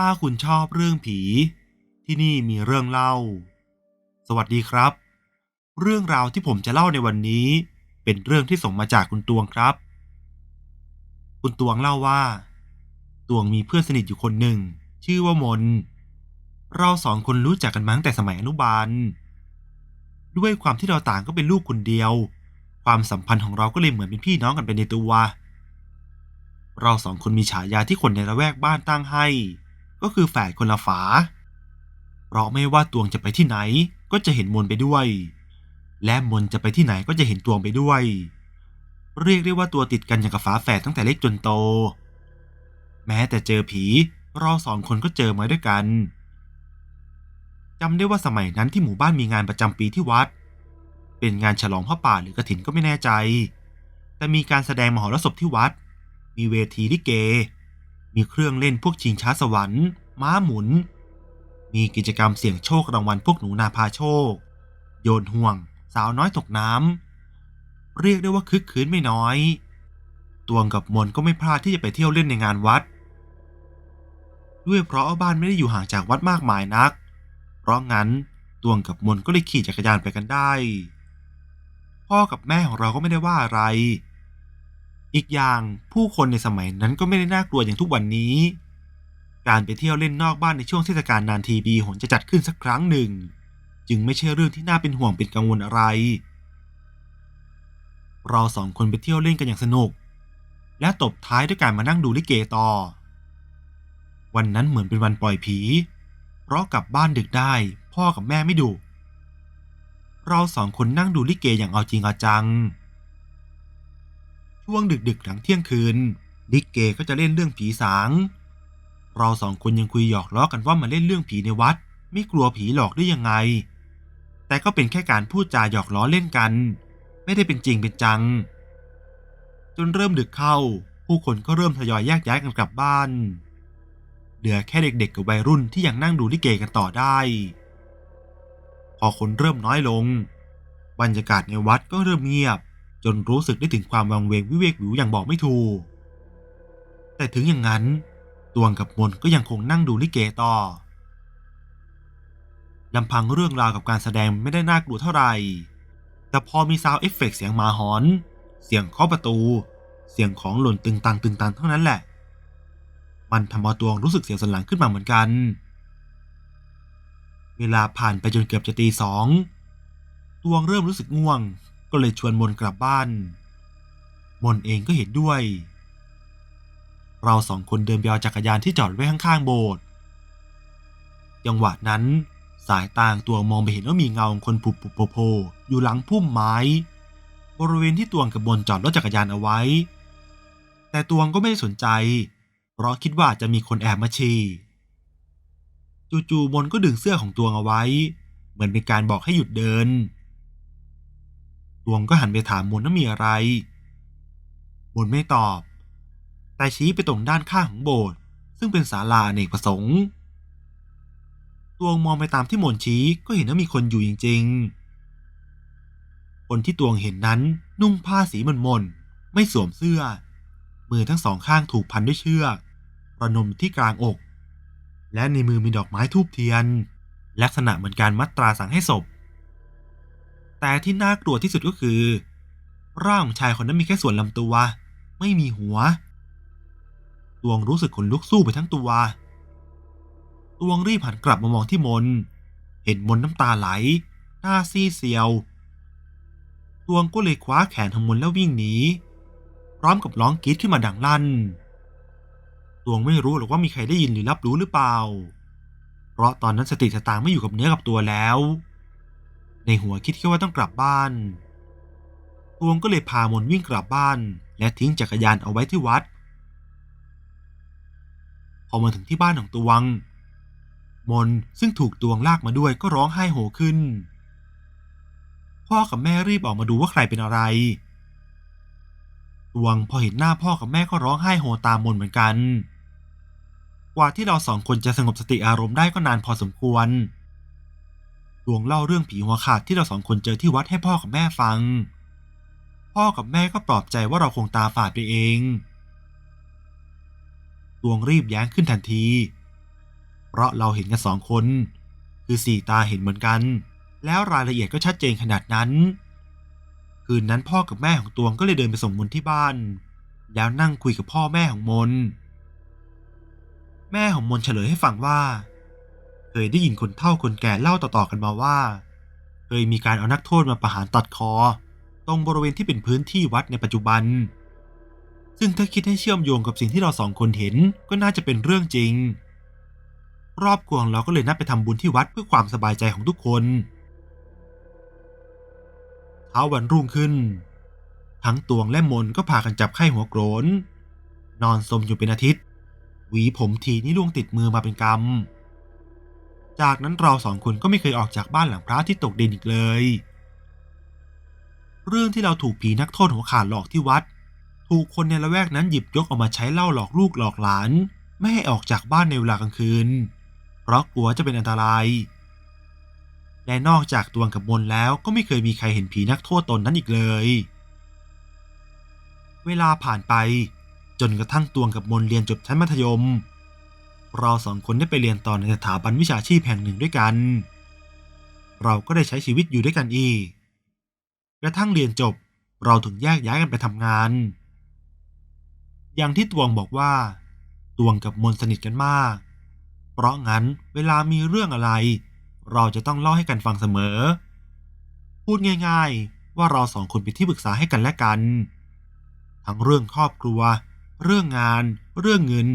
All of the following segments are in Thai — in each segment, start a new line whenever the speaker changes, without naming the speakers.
ถ้าคุณชอบเรื่องผี ที่นี่มีเรื่องเล่า สวัสดีครับ เรื่องราวที่ผมจะเล่าในวันนี้ เป็นเรื่องที่ส่งมาจากคุณตวงครับ คุณตวงเล่าว่า ตวงมีเพื่อนสนิทอยู่คนหนึ่ง ชื่อว่ามน เราสองคนรู้จักกันมาตั้งแต่สมัยอนุบาล ด้วยความที่เราต่างก็เป็นลูกคนเดียว ความสัมพันธ์ของเราก็เลยเหมือนเป็นพี่น้องกันไปในตัวเราสองคนมีฉายาที่คนในละแวกบ้านตั้งให้ ก็คือแฝดคนละฝา เพราะไม่ว่าตวงจะไปที่ไหนก็จะเห็นมนไปด้วย และมนจะไปที่ไหนก็จะเห็นตวงไปด้วย เรียกได้ว่าตัวติดกันอย่างกับฝาแฝดตั้งแต่เล็กจนโต แม้แต่เจอผีเราสองคนก็เจอมาด้วยกันจำได้ว่าสมัยนั้นที่หมู่บ้านมีงานประจำปีที่วัด เป็นงานฉลองพระป่าหรือกระถินก็ไม่แน่ใจ แต่มีการแสดงมหรสพที่วัด มีเวทีลิเก มีเครื่องเล่นพวกชิงช้าสวรรค์ ม้าหมุน มีกิจกรรมเสี่ยงโชครางวัลพวกหนูนาพาโชค โยนห่วง สาวน้อยตกน้ำ เรียกได้ว่าคึกคืนไม่น้อย ตวงกับมนก็ไม่พลาดที่จะไปเที่ยวเล่นในงานวัด ด้วยเพราะาบ้านไม่ได้อยู่ห่างจากวัดมากมายนัก เพราะงั้นตวงกับมนก็เลยขี่จักรยานไปกันได้ พ่อกับแม่ของเราก็ไม่ได้ว่าอะไร อีกอย่างผู้คนในสมัยนั้นก็ไม่ได้น่ากลัวอย่างทุกวันนี้ การไปเที่ยวเล่นนอกบ้านในช่วงเทศกาลนานทีบีหนจะจัดขึ้นสักครั้งหนึ่ง จึงไม่ใช่เรื่องที่น่าเป็นห่วงเป็นกังวลอะไร เราสองคนไปเที่ยวเล่นกันอย่างสนุก และตบท้ายด้วยการมานั่งดูลิเกต่อ วันนั้นเหมือนเป็นวันปล่อยผี เพราะกลับบ้านดึกได้ พ่อกับแม่ไม่ดุเราสองคนนั่งดูลิเกอย่างเอาจริงเอาจัง ช่วงดึกๆหลังเที่ยงคืนลิเกก็จะเล่นเรื่องผีสาง เราสองคนยังคุยหยอกล้อกันว่ามาเล่นเรื่องผีในวัด ไม่กลัวผีหลอกได้ยังไง แต่ก็เป็นแค่การพูดจาหยอกล้อเล่นกัน ไม่ได้เป็นจริงเป็นจัง จนเริ่มดึกเข้า ผู้คนก็เริ่มทยอยแยกย้ายกันกลับบ้าน เหลือแค่เด็กๆกับวัยรุ่นที่ยังนั่งดูลิเกกันต่อได้ พอคนเริ่มน้อยลง บรรยากาศในวัดก็เริ่มเงียบ จนรู้สึกได้ถึงความวังเวงวิเวกวิวอย่างบอกไม่ถูก แต่ถึงอย่างนั้น ตวงกับมนก็ยังคงนั่งดูลิเกต่อลำพังเรื่องราวกับการแสดงไม่ได้น่ากลัวเท่าไหร่ แต่พอมีซาวเอฟเฟกต์เสียงหมาหอน เสียงเคาะประตู เสียงของหล่นตึงตังตึงตังเท่านั้นแหละ มันทำเอาตวงรู้สึกเสียวสันหลังขึ้นมาเหมือนกัน เวลาผ่านไปจนเกือบจะตีสองตวงเริ่มรู้สึกง่วง ก็เลยชวนมนกลับบ้าน มนเองก็เห็นด้วย เราสองคนเดินไปเอาจักรยานที่จอดไว้ข้างๆโบสถ์จังหวะนั้น สายตางตัวมองไปเห็นว่ามีเงาของคนผุบผุบโผล่อยู่หลังพุ่มไม้ บริเวณที่ตวงกับบนจอดรถจักรยานเอาไว้ แต่ตวงก็ไม่ได้สนใจ เพราะคิดว่าจะมีคนแอบมาฉี่จู่ๆมนก็ดึงเสื้อของตวงเอาไว้ เหมือนเป็นการบอกให้หยุดเดิน ตวงก็หันไปถามมนว่ามีอะไร มนไม่ตอบ แต่ชี้ไปตรงด้านข้างของโบสถ์ซึ่งเป็นศาลาอเนกประสงค์ตวงมองไปตามที่มนชี้ก็เห็นว่ามีคนอยู่จริง ๆ คนที่ตวงเห็นนั้นนุ่งผ้าสีมนๆไม่สวมเสื้อ มือทั้งสองข้างถูกพันด้วยเชือก ประนมที่กลางอก และในมือมีดอกไม้ทูบเทียน ลักษณะเหมือนการมัดตราสั่งให้ศพ แต่ที่น่ากลัวที่สุดก็คือ ร่างของชายคนนั้นมีแค่ส่วนลำตัว ไม่มีหัว ตวงรู้สึกขนลุกสู้ไปทั้งตัว ตวงรีบหันกลับมามองที่มน เห็นมนน้ำตาไหล หน้าซีเซียว ตวงก็เลยคว้าแขนของมนแล้ววิ่งหนี พร้อมกับร้องกรีดขึ้นมาดังลั่น ตวงไม่รู้หรอกว่ามีใครได้ยินหรือรับรู้หรือเปล่า เพราะตอนนั้นสติสตางไม่อยู่กับเนื้อกับตัวแล้ว ในหัวคิดแค่ว่าต้องกลับบ้าน ตวงก็เลยพามนวิ่งกลับบ้าน และทิ้งจักรยานเอาไว้ที่วัด พอมาถึงที่บ้านของตวง มนซึ่งถูกตวงลากมาด้วยก็ร้องไห้โหขึ้น พ่อกับแม่รีบออกมาดูว่าใครเป็นอะไร ตวงพอเห็นหน้าพ่อกับแม่ก็ร้องไห้โหตามมนเหมือนกัน กว่าที่เราสองคนจะสงบสติอารมณ์ได้ก็นานพอสมควร ตวงเล่าเรื่องผีหัวขาดที่เราสองคนเจอที่วัดให้พ่อกับแม่ฟัง พ่อกับแม่ก็ปลอบใจว่าเราคงตาฝาดไปเองตวงรีบแย้งขึ้นทันที เพราะเราเห็นกันสองคน คือสี่ตาเห็นเหมือนกัน แล้วรายละเอียดก็ชัดเจนขนาดนั้น คืนนั้นพ่อกับแม่ของตวงก็เลยเดินไปส่งมนที่บ้าน แล้วนั่งคุยกับพ่อแม่ของมน แม่ของมนเฉลยให้ฟังว่า ยได้ยินคนเฒ่าคนแก่เล่าต่อๆกันมาว่า เคยมีการเอานักโทษมาประหารตัดคอ ตรงบริเวณที่เป็นพื้นที่วัดในปัจจุบัน ซึ่งถ้าคิดให้เชื่อมโยงกับสิ่งที่เราสองคนเห็นก็น่าจะเป็นเรื่องจริง รอบกวงเราก็เลยนัดไปทำบุญที่วัดเพื่อความสบายใจของทุกคนเช้าวันรุ่งขึ้น ทั้งตวงและมนก็พากันจับไข้หัวโกรนนอนสมอยู่เป็นอาทิตย์ หวีผมทีนี่ล่วงติดมือมาเป็นกรรม จากนั้นเราสองคนก็ไม่เคยออกจากบ้านหลังพระที่ตกดินอีกเลย เรื่องที่เราถูกผีนักโทษหัวขาดหลอกที่วัด ถูกคนในละแวกนั้นหยิบยกเอามาใช้เล่าหลอกลูกหลอกหลาน ไม่ให้ออกจากบ้านในเวลากลางคืน เพราะกลัวจะเป็นอันตราย และนอกจากตวงกับมนแล้วก็ไม่เคยมีใครเห็นผีนักโทษตนนั้นอีกเลย เวลาผ่านไปจนกระทั่งตวงกับมนเรียนจบชั้นมัธยม เราสองคนได้ไปเรียนต่อในสถาบันวิชาชีพแห่งหนึ่งด้วยกัน เราก็ได้ใช้ชีวิตอยู่ด้วยกันอีก กระทั่งเรียนจบเราถึงแยกย้ายกันไปทำงาน อย่างที่ตวงบอกว่า ตวงกับมนสนิทกันมาก เพราะงั้นเวลามีเรื่องอะไร เราจะต้องเล่าให้กันฟังเสมอ พูดง่ายๆ ว่าเราสองคนเป็นที่ปรึกษาให้กันและกัน ทั้งเรื่องครอบครัว เรื่องงาน เรื่องเงิน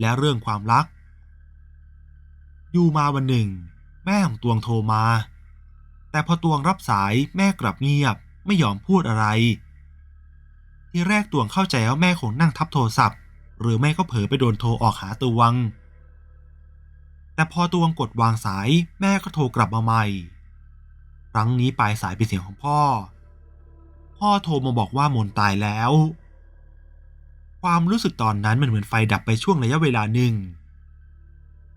และเรื่องความรัก อยู่มาวันหนึ่ง แม่ของตวงโทรมา แต่พอตวงรับสายแม่กลับเงียบไม่ยอมพูดอะไร ที่แรกตวงเข้าใจว่าแม่คงนั่งทับโทรศัพท์ หรือไม่ก็เผลอไปโดนโทรออกหาตวง แต่พอตวงกดวางสายแม่ก็โทรกลับมาใหม่ ครั้งนี้ปลายสายเป็นเสียงของพ่อ พ่อโทรมาบอกว่ามนตายแล้ว ความรู้สึกตอนนั้นมันเหมือนไฟดับไปช่วงระยะเวลาหนึ่ง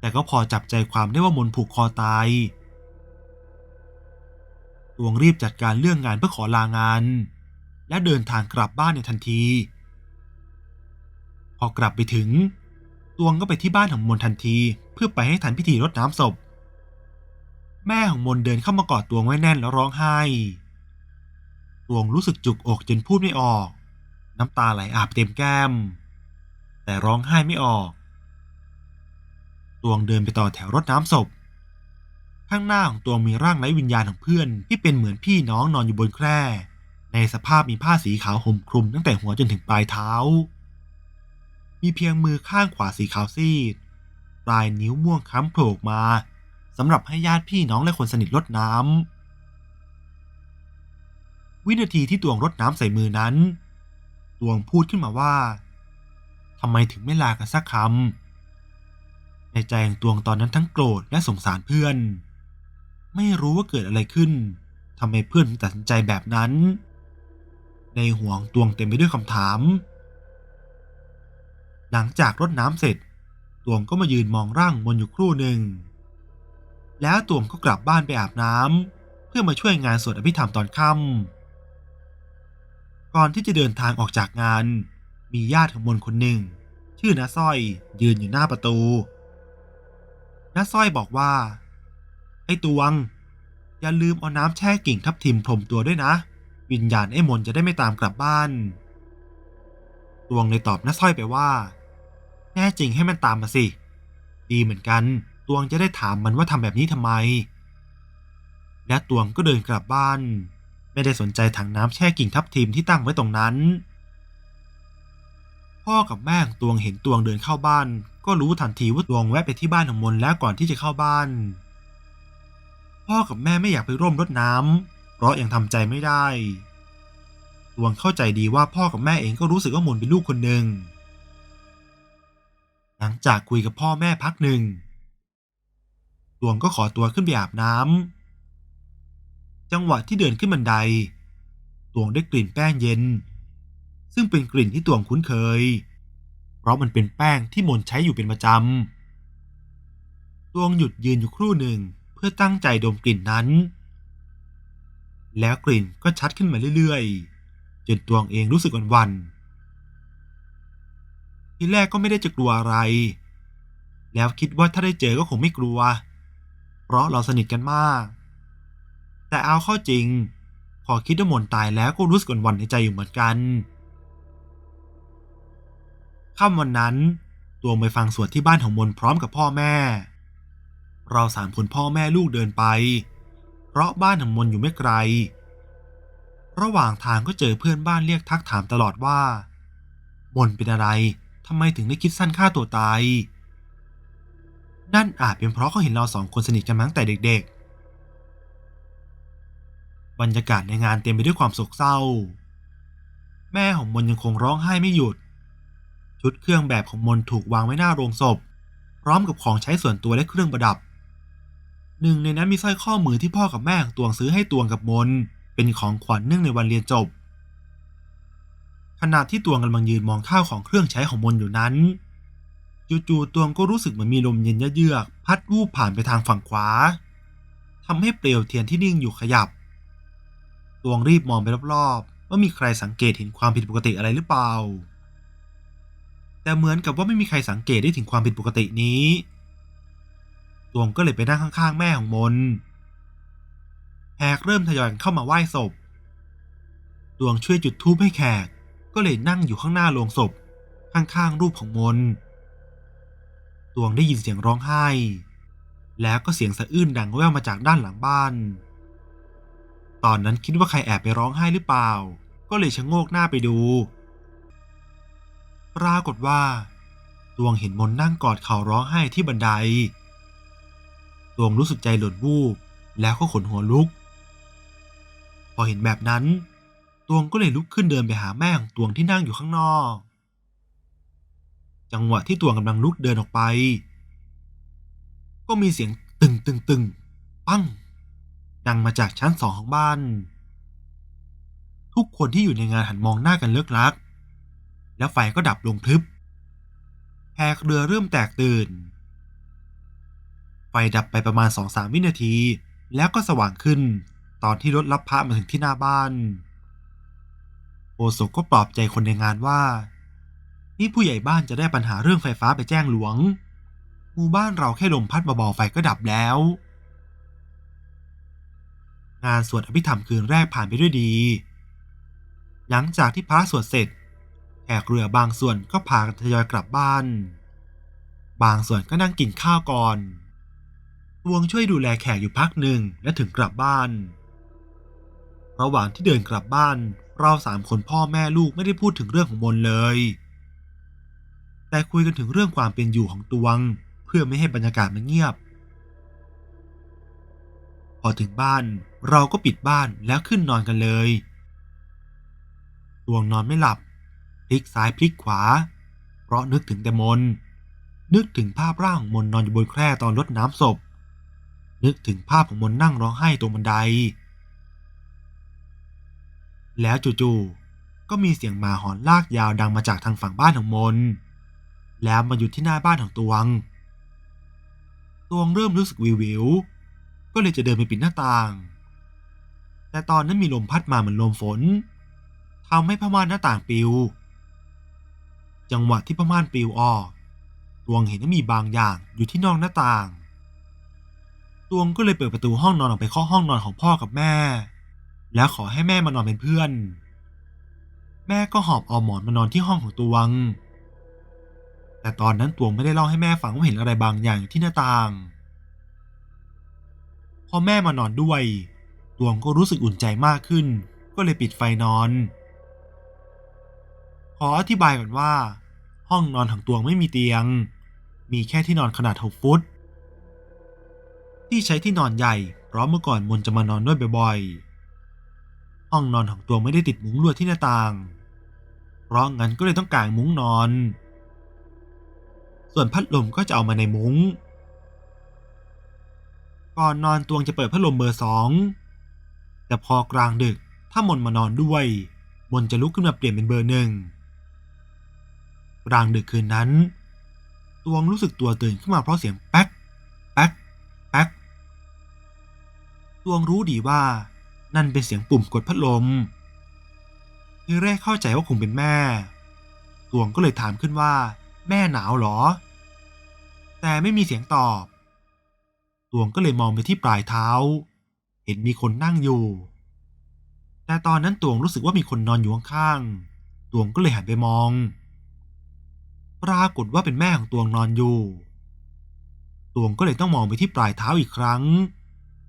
แต่ก็พอจับใจความได้ว่ามนผูกคอตายตวงรีบจัดการเรื่องงานเพื่อขอลางาน และเดินทางกลับบ้านในทันที พอกลับไปถึง ตวงก็ไปที่บ้านของมนทันทีเพื่อไปให้ทันพิธีรดน้ำศพ แม่ของมนเดินเข้ามากอดตวงไว้แน่นแล้วร้องไห้ ตวงรู้สึกจุกอกจนพูดไม่ออก น้ำตาไหลอาบเต็มแก้ม แต่ร้องไห้ไม่ออก ตวงเดินไปต่อแถวรดน้ำศพ ข้างหน้าของตวงมีร่างไร้วิญญาณของเพื่อน ที่เป็นเหมือนพี่น้องนอนอยู่บนแคร่ ในสภาพมีผ้าสีขาวห่มคลุมตั้งแต่หัวจนถึงปลายเท้า มีเพียงมือข้างขวาสีขาวซีด ปลายนิ้วม่วงค้ำโผล่ออกมาสำหรับให้ญาติพี่น้องและคนสนิทรดน้ำวินาทีที่ตวงรดน้ำใส่มือนั้น ตวงพูดขึ้นมาว่าทำไมถึงไม่ลากันสักคำในใจของตวงตอนนั้นทั้งโกรธและสงสารเพื่อน ไม่รู้ว่าเกิดอะไรขึ้นทำไมเพื่อนตัดสินใจแบบนั้น ในหัวงตวงเต็มไปด้วยคำถาม หลังจากรดน้ำเสร็จตวงก็มายืนมองร่างมนอยู่ครู่หนึ่ง แล้วตวงก็กลับบ้านไปอาบน้ำเพื่อมาช่วยงานสวดอภิธรรมตอนค่ำ ก่อนที่จะเดินทางออกจากงาน มีญาติของมนคนหนึ่ง ชื่อน้าสร้อยยืนอยู่หน้าประตูน้าสร้อยบอกว่า ไอ้ตวง อย่าลืมเอาน้ำแช่กิ่งทับทิมพรมตัวด้วยนะ วิญญาณไอ้มนจะได้ไม่ตามกลับบ้าน ตวงเลยตอบน้าสร้อยไปว่า แน่จริงให้มันตามมาสิ ดีเหมือนกัน ตวงจะได้ถามมันว่าทำแบบนี้ทำไม และตวงก็เดินกลับบ้าน ไม่ได้สนใจถังน้ำแช่กิ่งทับทิมที่ตั้งไว้ตรงนั้น พ่อกับแม่ของตวงเห็นตวงเดินเข้าบ้าน ก็รู้ทันทีว่าตวงแวะไปที่บ้านของมนแล้วก่อนที่จะเข้าบ้าน พ่อกับแม่ไม่อยากไปร่วมรดน้ำเพราะยังทำใจไม่ได้ ตวงเข้าใจดีว่าพ่อกับแม่เองก็รู้สึกว่ามนเป็นลูกคนหนึ่งหลังจากคุยกับพ่อแม่พักหนึ่งตวงก็ขอตัวขึ้นไปอาบน้ำ จังหวะที่เดินขึ้นบันได ตวงได้กลิ่นแป้งเย็น ซึ่งเป็นกลิ่นที่ตวงคุ้นเคย เพราะมันเป็นแป้งที่มนใช้อยู่เป็นประจำ ตวงหยุดยืนอยู่ครู่หนึ่งเพื่อตั้งใจดมกลิ่นนั้น แล้วกลิ่นก็ชัดขึ้นมาเรื่อยๆ จนตวงเองรู้สึกวันๆทีแรกก็ไม่ได้จะกลัวอะไร แล้วคิดว่าถ้าได้เจอก็คงไม่กลัว เพราะเราสนิทกันมาก แต่เอาเข้าจริง พอคิดว่ามนตายแล้วก็รู้สึกหวั่นในใจอยู่เหมือนกันค่ำวันนั้นตัวไปฟังสวดที่บ้านของมนพร้อมกับพ่อแม่ เราสามคนพ่อแม่ลูกเดินไป เพราะบ้านของมนอยู่ไม่ไกล ระหว่างทางก็เจอเพื่อนบ้านเรียกทักถามตลอดว่า มนเป็นอะไรทำไมถึงได้คิดสั้นฆ่าตัวตาย นั่นอาจเป็นเพราะเขาเห็นเราสองคนสนิทกันมาตั้งแต่เด็กๆ บรรยากาศในงานเต็มไปด้วยความโศกเศร้า แม่ของมนยังคงร้องไห้ไม่หยุด ชุดเครื่องแบบของมนถูกวางไว้หน้าโรงศพ พร้อมกับของใช้ส่วนตัวและเครื่องประดับ หนึ่งในนั้นมีสร้อยข้อมือที่พ่อกับแม่ของตวงซื้อให้ตวงกับมน เป็นของขวัญเนื่องในวันเรียนจบ ขณะที่ตวงกำลังยืนมองข้าวของเครื่องใช้ของมนอยู่นั้นจู่ๆตวงก็รู้สึกเหมือนมีลมเย็นเยือก พัดวูบผ่านไปทางฝั่งขวาทำให้เปลวเทียนที่นิ่งอยู่ขยับ ตวงรีบมองไปรอบๆ ว่ามีใครสังเกตเห็นความผิดปกติอะไรหรือเปล่า แต่เหมือนกับว่าไม่มีใครสังเกตได้ถึงความผิดปกตินี้ ตวงก็เลยไปนั่งข้างๆ แม่ของมนแขกเริ่มทยอยเข้ามาไหว้ศพตวงช่วยจุดธูปให้แขก ก็เลยนั่งอยู่ข้างหน้าโลงศพ ข้างๆรูปของมนตวงได้ยินเสียงร้องไห้ แล้วก็เสียงสะอื้นดังแว่วมาจากด้านหลังบ้าน ตอนนั้นคิดว่าใครแอบไปร้องไห้หรือเปล่า ก็เลยชะโงกหน้าไปดู ปรากฏว่าตวงเห็นมนนั่งกอดเข่าร้องไห้ที่บันไดตวงรู้สึกใจหล่นวูบแล้วก็ขนหัวลุก พอเห็นแบบนั้นตวงก็เลยลุกขึ้นเดินไปหาแม่ของตวงที่นั่งอยู่ข้างนอก จังหวะที่ตวงกำลังลุกเดินออกไป ก็มีเสียงตึงตึงตึงปั้ง ดังมาจากชั้นสองของบ้าน ทุกคนที่อยู่ในงานหันมองหน้ากันเลิกลัก แล้วไฟก็ดับลงพลึบแขกเรือเริ่มแตกตื่น ไฟดับไปประมาณสองสามวินาที แล้วก็สว่างขึ้น ตอนที่รถรับพระมาถึงที่หน้าบ้านโอโศกก็ปลอบใจคนในงานว่า นี่ผู้ใหญ่บ้านจะได้ปัญหาเรื่องไฟฟ้าไปแจ้งหลวง หมู่บ้านเราแค่ลมพัดเบาๆไฟก็ดับแล้ว งานสวดอภิธรรมคืนแรกผ่านไปด้วยดี หลังจากที่พระสวดเสร็จแขกเรือบางส่วนก็พากันทยอยกลับบ้าน บางส่วนก็นั่งกินข้าวก่อนตวงช่วยดูแลแขกอยู่พักหนึ่งและถึงกลับบ้าน ระหว่างที่เดินกลับบ้าน เราสามคนพ่อแม่ลูกไม่ได้พูดถึงเรื่องของมนเลย แต่คุยกันถึงเรื่องความเป็นอยู่ของตวง เพื่อไม่ให้บรรยากาศมันเงียบ อถึงบ้าน เราก็ปิดบ้านแล้วขึ้นนอนกันเลยตวงนอนไม่หลับ พลิกซ้ายพลิกขวา เพราะนึกถึงแต่มน นึกถึงภาพร่างของมนนอนอยู่บนแคร่ตอนรดน้ำศพ นึกถึงภาพของมนนั่งร้องไห้ตรงบันได แล้วจู่ๆ ก็มีเสียงหมาหอนลากยาวดังมาจากทางฝั่งบ้านของมน แล้วมาหยุดที่หน้าบ้านของตวง ตวงเริ่มรู้สึกวิววิว ก็เลยจะเดินไปปิดหน้าต่าง แต่ตอนนั้นมีลมพัดมาเหมือนลมฝนทำให้ผ้าม่านหน้าต่างปิว จังหวะที่ผ้าม่านปิวออกตวงเห็นว่ามีบางอย่างอยู่ที่นอกหน้าต่าง ตวงก็เลยเปิดประตูห้องนอนออกไปเคาะห้องนอนของพ่อกับแม่ แล้วขอให้แม่มานอนเป็นเพื่อน แม่ก็หอบเอาหมอนมานอนที่ห้องของตวง แต่ตอนนั้นตวงไม่ได้เล่าให้แม่ฟังว่าเห็นอะไรบางอย่างอยู่ที่หน้าต่าง อแม่มานอนด้วยตวงก็รู้สึกอุ่นใจมากขึ้น ก็เลยปิดไฟนอน ขออธิบายก่อนว่า ห้องนอนของตวงไม่มีเตียง มีแค่ที่นอนขนาด 6 ฟุต ที่ใช้ที่นอนใหญ่เพราะเมื่อก่อนมนจะมานอนด้วยบ่อยๆ ห้องนอนของตวงไม่ได้ติดมุ้งลวดที่หน้าต่าง เพราะงั้นก็เลยต้องกางมุ้งนอน ส่วนพัดลมก็จะเอามาในมุ้ง ก่อนนอนตวงจะเปิดพัดลมเบอร์สองแต่พอกลางดึกถ้ามนมานอนด้วย มนจะลุกขึ้นมาเปลี่ยนเป็นเบอร์หนึ่งกลางดึกคืนนั้น ตวงรู้สึกตัวตื่นขึ้นมาเพราะเสียงแป๊กแป๊กแป๊กตวงรู้ดีว่านั่นเป็นเสียงปุ่มกดพัดลมทีแรกเข้าใจว่าคงเป็นแม่ ตวงก็เลยถามขึ้นว่า แม่หนาวหรอ แต่ไม่มีเสียงตอบ วงก็เลยมองไปที่ปลายเท้า เห็นมีคนนั่งอยู่ แต่ตอนนั้นตวงรู้สึกว่ามีคนนอนอยู่ข้างๆตวงก็เลยหันไปมอง ปรากฏว่าเป็นแม่ของตวงนอนอยู่ ตวงก็เลยต้องมองไปที่ปลายเท้าอีกครั้ง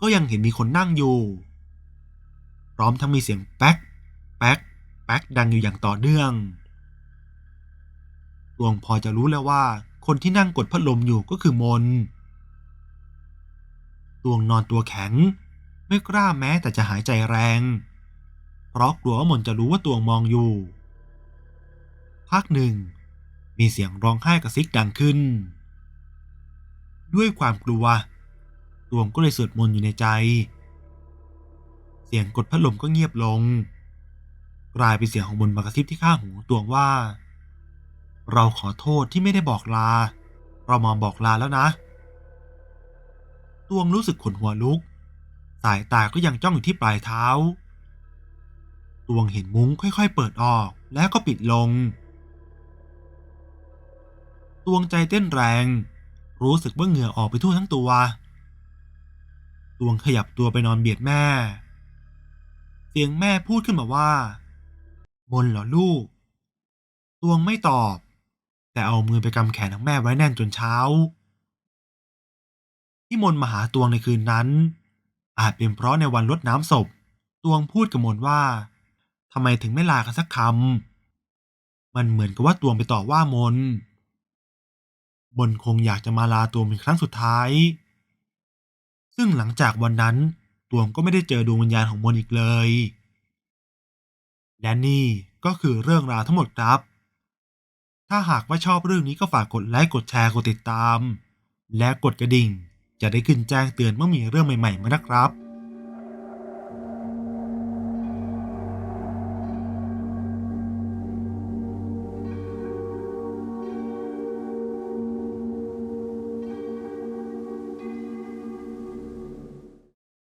ก็ยังเห็นมีคนนั่งอยู่ พร้อมทั้งมีเสียงแป๊ก แป๊ก แป๊กดังอยู่อย่างต่อเนื่องตวงพอจะรู้แล้วว่า คนที่นั่งกดพัดลมอยู่ก็คือมน ตวงนอนตัวแข็ง ไม่กล้าแม้แต่จะหายใจแรง เพราะกลัวว่ามนจะรู้ว่าตวงมองอยู่ พักหนึ่ง มีเสียงร้องไห้กระซิกดังขึ้น ด้วยความกลัว ตวงก็เลยสวดมนต์อยู่ในใจ เสียงกดพัดลมก็เงียบลง กลายเป็นเสียงของมนมากระซิบที่ข้างหูตวงว่า เราขอโทษที่ไม่ได้บอกลา เรามาบอกลาแล้วนะ ตวงรู้สึกขนหัวลุก สายตาก็ยังจ้องอยู่ที่ปลายเท้า ตวงเห็นมุ้งค่อยๆ เปิดออกแล้วก็ปิดลง ตวงใจเต้นแรง รู้สึกว่าเหงื่อออกไปทั่วทั้งตัว ตวงขยับตัวไปนอนเบียดแม่ เสียงแม่พูดขึ้นมาว่า มนเหรอลูก ตวงไม่ตอบ แต่เอามือไปกำแขนของแม่ไว้แน่นจนเช้า ที่มนมาหาตวงในคืนนั้น อาจเป็นเพราะในวันรดน้ำศพ ตวงพูดกับมนว่าทำไมถึงไม่ลากันสักคำมันเหมือนกับว่าตวงไปต่อว่ามนมนคงอยากจะมาลาตวงเป็นครั้งสุดท้าย ซึ่งหลังจากวันนั้นตวงก็ไม่ได้เจอดวงวิญญาณของมนอีกเลย และนี่ก็คือเรื่องราวทั้งหมดครับ ถ้าหากว่าชอบเรื่องนี้ก็ฝากกดไลค์ กดแชร์ กดติดตาม และกดกระดิ่ง จะได้ขึ้นแจ้งเตือนเมื่อมีเรื่องใหม่ ๆ มานะครับ